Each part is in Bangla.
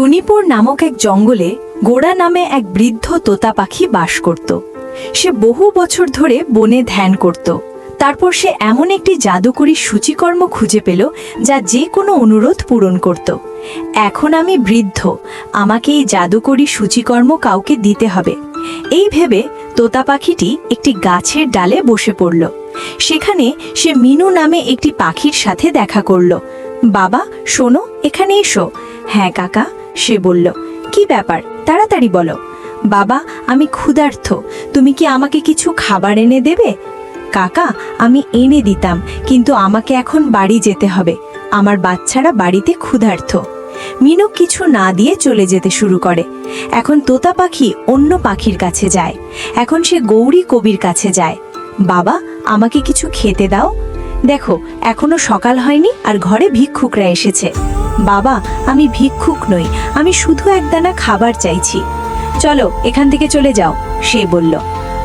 টুনিপুর নামক এক জঙ্গলে গোড়া নামে এক বৃদ্ধ তোতা পাখি বাস করত। সে বহু বছর ধরে বনে ধ্যান করত। তারপর সে এমন একটি জাদুকরী সূচিকর্ম খুঁজে পেল যা যে কোনো অনুরোধ পূরণ করত। এখন আমি বৃদ্ধ, আমাকে এই জাদুকরী সূচিকর্ম কাউকে দিতে হবে। এই ভেবে তোতা পাখিটি একটি গাছের ডালে বসে পড়ল। সেখানে সে মিনু নামে একটি পাখির সাথে দেখা করল। বাবা, শোনো, এখানে এসো। হ্যাঁ কাকা। সে বলল, কি ব্যাপার? তাড়াতাড়ি বলো। বাবা, আমি ক্ষুধার্থ তুমি কি আমাকে কিছু খাবার এনে দেবে? কাকা, আমি এনে দিতাম, কিন্তু আমাকে এখন বাড়ি যেতে হবে। আমার বাচ্চারা বাড়িতে ক্ষুধার্থ মিনু কিছু না দিয়ে চলে যেতে শুরু করে। এখন তোতা পাখি অন্য পাখির কাছে যায়। এখন সে গৌরী কবির কাছে যায়। বাবা, আমাকে কিছু খেতে দাও। দেখো, এখনও সকাল হয়নি আর ঘরে ভিক্ষুকরা এসেছে। বাবা, আমি ভিক্ষুক নই, আমি শুধু একদানা খাবার চাইছি। চলো, এখান থেকে চলে যাও, সে বলল।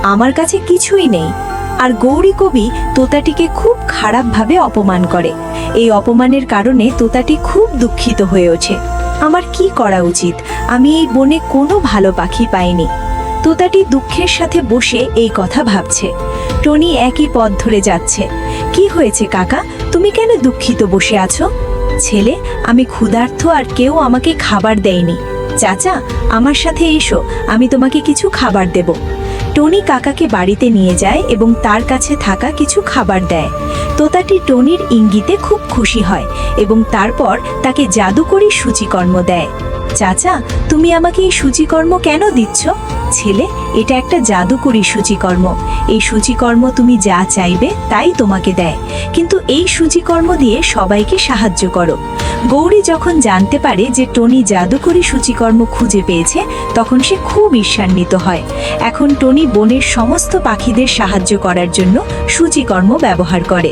আমার কাছে কিছুই নেই। আর গৌরী কবি তোতাটিকে খুব খারাপভাবে অপমান করে। এই অপমানের কারণে তোতাটি খুব দুঃখিত হয়ে ওঠে। আমার কি করা উচিত? আমি এই বনে কোনো ভালো পাখি পাইনি। তোতাটি দুঃখের সাথে বসে এই কথা ভাবছে। টনি একই পথ ধরে যাচ্ছে। কি হয়েছে, কাকা? তুমি কেন দুঃখিত বসে আছো? ছেলে, আমি ক্ষুধার্থ আর কেউ আমাকে খাবার দেয়নি। চাচা, আমার সাথে এসো, আমি তোমাকে কিছু খাবার দেব। টনি কাকাকে বাড়িতে নিয়ে যায় এবং তার কাছে থাকা কিছু খাবার দেয়। তোতাটি টনির ইঙ্গিতে খুব খুশি হয় এবং তারপর তাকে জাদুকরি সূচিকর্ম দেয়। চাচা, তুমি আমাকে এই সূচিকর্ম কেন দিচ্ছ? ছেলে, এটা একটা জাদুকরি সূচিকর্ম। এই সূচিকর্ম তুমি যা চাইবে তাই তোমাকে দেয়। কিন্তু এই সূচিকর্ম দিয়ে সবাইকে সাহায্য করো। গৌরী যখন জানতে পারে যে টনি জাদুকরি সূচিকর্ম খুঁজে পেয়েছে, তখন সে খুব ঈর্ষান্বিত হয়। এখন টনি বনের সমস্ত পাখিদের সাহায্য করার জন্য সূচিকর্ম ব্যবহার করে।